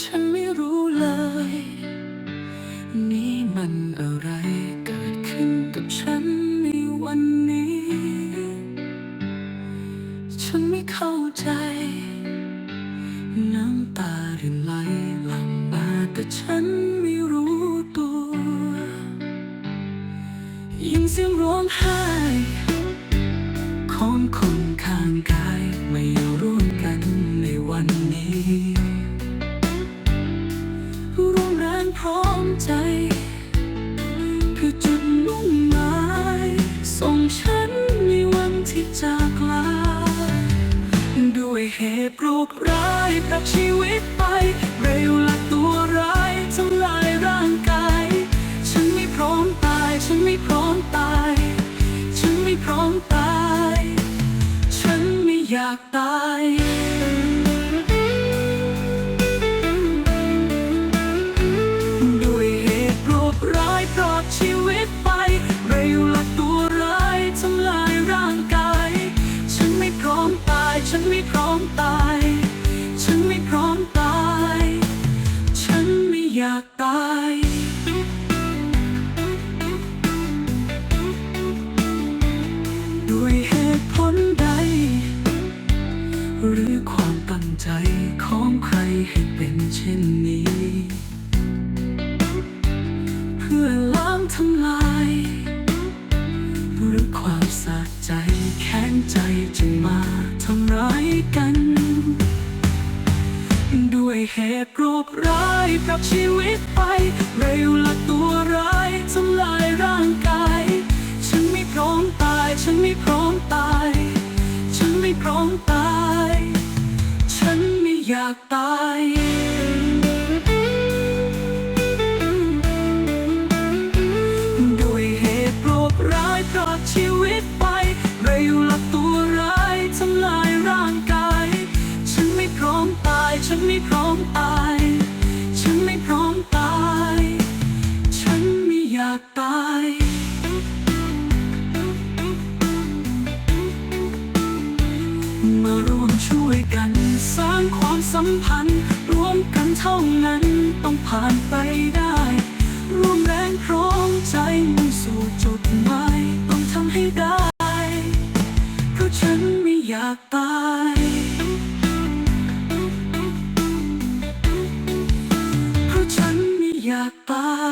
ฉันไม่รู้เลย นี่มันอะไรเกิดขึ้นกับฉันในวันนี้ ฉันไม่เข้าใจ น้ำตาเรินไหลหลั่งมาแต่ฉัน ร้อมใจ คือจุดมุ่งหมายส่งฉันในวันที่จากลา ด้วยเหตุโรคร้ายพรากชีวิตไปเร็วและตัวร้ายทำลายร่างกาย ฉันไม่พร้อมตาย ฉันไม่พร้อมตาย ฉันไม่พร้อมตาย ฉันไม่อยากตาย หรือความตั้งใจของใครให้เป็นเช่นนี้ เพื่อล้างทำลาย หรือความสะใจแค้นใจจึงมาทำร้ายกัน ด้วยเหตุโรคร้ายปรับชีวิตไป เร็วละตัวร้ายทำลายร่างกาย ฉันไม่พร้อมตาย ฉันไม่พร้อมตาย ฉันไม่พร้อมตาย อยากตายด้วยเหตุโรคร้ายพรากชีวิตไปเร็วและตัวร้ายทำลายร่างกาย ฉันไม่พร้อมตาย ฉันไม่พร้อมตาย ฉันไม่พร้อมตาย ฉันไม่อยากตายมาร่วมช่วยกัน สร้างความสัมพันธ์ร่วมกันเท่านั้นต้องผ่านไปได้ ร่วมแรงพร้อมใจมุ่งสู่จุดหมายต้องทำให้ได้ เพราะฉันไม่อยากตายเพราะฉันไม่อยากตาย